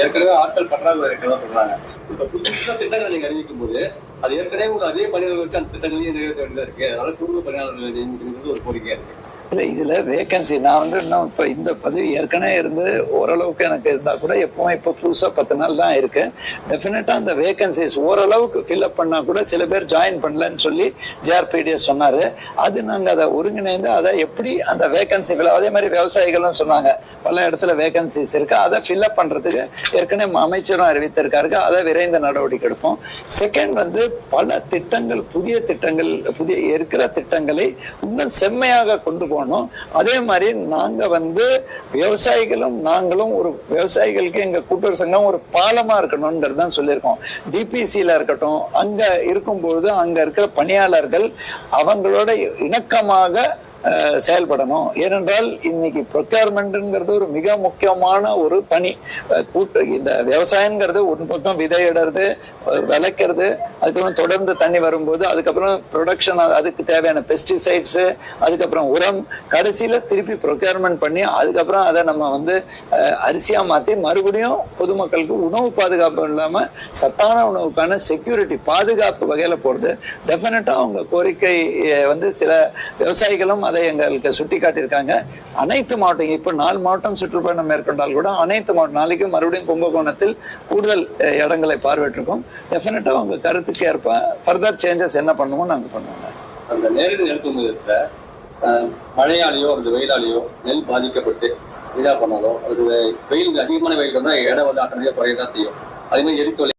ஏற்கனவே ஆட்கள் பற்றாக்குறை இருக்கிறதா சொல்றாங்க. இப்ப புதுசா திட்டங்களை நீங்க அறிவிக்கும் போது அது ஏற்கனவே உங்க அதே பணியாளர்களுக்கு அந்த திட்டங்களையும் நிறைவேற்ற வேண்டியதா இருக்கு. அதனால குடும்ப பணியாளர்கள் நியமிக்கிறது ஒரு கோரிக்கையா இருக்கு. இல்லை இதில் வேகன்சி நான் வந்து இன்னும் இப்போ இந்த பதவி ஏற்கனவே இருந்து ஓரளவுக்கு எனக்கு இருந்தால் கூட எப்பவும் இப்போ புதுசாக பத்து நாள் தான் இருக்கு. டெஃபினட்டாக அந்த வேகன்சிஸ் ஓரளவுக்கு ஃபில்அப் பண்ணால் கூட சில பேர் ஜாயின் பண்ணலன்னு சொல்லி ஜேஆர்பிடிஎஸ் சொன்னார். அது நாங்கள் அதை ஒருங்கிணைந்து அதை எப்படி அந்த வேகன்சி ஃபில் அதே மாதிரி விவசாயிகளும் சொன்னாங்க. பல இடத்துல வேகன்சிஸ் இருக்கு. அதை ஃபில்அப் பண்ணுறதுக்கு ஏற்கனவே அமைச்சரும் அறிவித்திருக்காரு. அதை விரைந்த நடவடிக்கை எடுப்போம். செகண்ட் வந்து பல திட்டங்கள் புதிய திட்டங்கள் புதிய இருக்கிற திட்டங்களை இன்னும் செம்மையாக கொண்டு போகணும். அதே மாதிரி நாங்க வந்து விவசாயிகளும் நாங்களும் ஒரு விவசாயிகளுக்கு எங்க கூட்டுறவு சங்கம் ஒரு பாலமா இருக்கணும்ன்றது தான் சொல்லியிருக்கோம். டிபிசியில் இருக்கட்டும் அங்க இருக்கும்பொழுது அங்க இருக்கிற பணியாளர்கள் அவங்களோட இணக்கமாக செயல்படணும். ஏனென்றால் இன்னைக்கு ப்ரொக்யூர்மெண்ட்ங்கிறது ஒரு மிக முக்கியமான ஒரு பணி. கூட்டு இந்த விவசாயங்கிறது ஒரு பக்கம் விதையிடுறது விளைக்கிறது அதுக்கப்புறம் தொடர்ந்து தண்ணி வரும்போது அதுக்கப்புறம் ப்ரொடக்ஷன் அதுக்கு தேவையான பெஸ்டிசைட்ஸ் அதுக்கப்புறம் உரம் கடைசியில திருப்பி ப்ரொக்யூர்மெண்ட் பண்ணி அதுக்கப்புறம் அதை நம்ம வந்து அரிசியா மாத்தி மறுபடியும் பொதுமக்களுக்கு உணவு பாதுகாப்பு இல்லாம சத்தான உணவுக்கான செக்யூரிட்டி பாதுகாப்பு வகையில போடுறது டெஃபினட்டாக அவங்க கோரிக்கை வந்து சில விவசாயிகளும் அதை எங்களுக்கு சுட்டி காட்டியிருக்காங்க. அனைத்து மாவட்டம் இப்ப நாலு மாவட்டம் சுற்றுப்பயணம் மேற்கொண்டால் கூட அனைத்து மாவட்டம் நாளைக்கு மறுபடியும் கும்பகோணத்தில் கூடுதல் இடங்களை பார்வையிட்டிருக்கோம். டெஃபினட்டா உங்க கருத்துக்கு ஏற்ப ஃபர்தர் சேஞ்சஸ் என்ன பண்ணுமோ நாங்க பண்ணுவோங்க. அந்த நேரடி நெல் கொள்முதலத்துல மழையாலேயோ அல்லது வெயிலாலேயோ நெல் பாதிக்கப்பட்டு இதாக பண்ணாலோ அது வெயில் அதிகமான வெயில் வந்தால் இடம் வந்து அக்கறையாக குறைய தான் செய்யும். அதே மாதிரி எரிக்கொலை